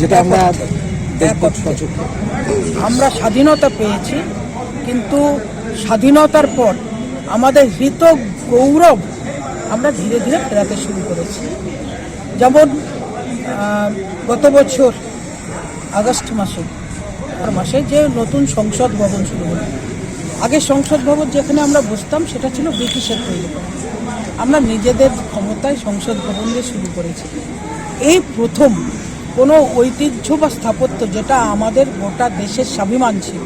যেটা আমরা আমরা স্বাধীনতা পেয়েছি কিন্তু স্বাধীনতার পর আমাদের হৃত গৌরব আমরা ধীরে ধীরে ফেরাতে শুরু করেছি। যেমন গত বছর আগস্ট মাসে মাসে যে নতুন সংসদ ভবন শুরু হলো। আগে সংসদ ভবন যেখানে আমরা বসতাম সেটা ছিল ব্রিটিশের তৈরি আমরা নিজেদের ক্ষমতায় সংসদ ভবন দিয়ে শুরু করেছি। এই প্রথম কোনো ঐতিহ্য বা স্থাপত্য যেটা আমাদের গোটা দেশের স্বাভিমান ছিল।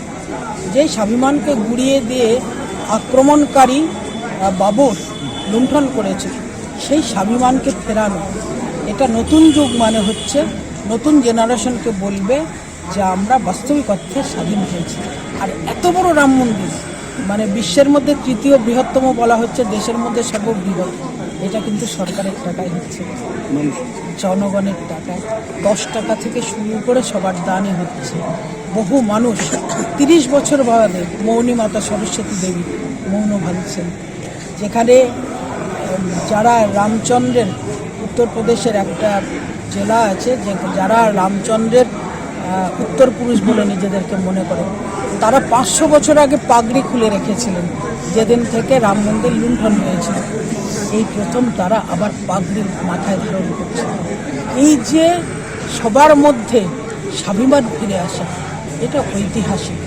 যেই স্বাভিমানকে গুড়িয়ে দিয়ে আক্রমণকারী বাবর লুণ্ঠন করেছে, সেই স্বাভিমানকে ফেরানো। এটা নতুন যুগ মানে হচ্ছে, নতুন জেনারেশনকে বলবে যে আমরা বাস্তবিক অর্থে স্বাধীন হয়েছি। আর এত বড় রাম মন্দির মানে বিশ্বের মধ্যে তৃতীয় বৃহত্তম বলা হচ্ছে দেশের মধ্যে সর্ববৃহৎ। এটা কিন্তু সরকারের টাকায় হচ্ছে। জনগণের টাকায়। দশ টাকা থেকে শুরু করে সবার দানই হচ্ছে। বহু মানুষ তিরিশ বছর বাদে মৌনী মাতা সরস্বতী দেবী মৌন ভাঙছেন যেখানে যারা রামচন্দ্রের উত্তরপ্রদেশের একটা জেলা আছে যে যারা রামচন্দ্রের উত্তর পুরুষ বলে নিজেদেরকে মনে করে তারা পাঁচশো বছর আগে পাগড়ি খুলে রেখেছিলেন। যেদিন থেকে রাম মন্দির লুণ্ঠন হয়েছিল। এই প্রথম তারা আবার পাগড়ি মাথায় ধারণ করছে। এই যে সবার মধ্যে স্বাভিমান ফিরে আসা, এটা ঐতিহাসিক।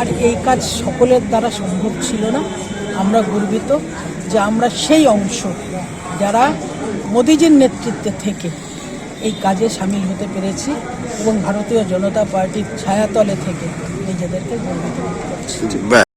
আর এই কাজ সকলের দ্বারা সম্ভব ছিল না। আমরা গর্বিত যে আমরা সেই অংশ যারা মোদিজির নেতৃত্বে থেকে এই কাজে সামিল হতে পেরেছি এবং ভারতীয় জনতা পার্টির ছায়াতলে থেকে নিজেদেরকে গর্বিত করছি।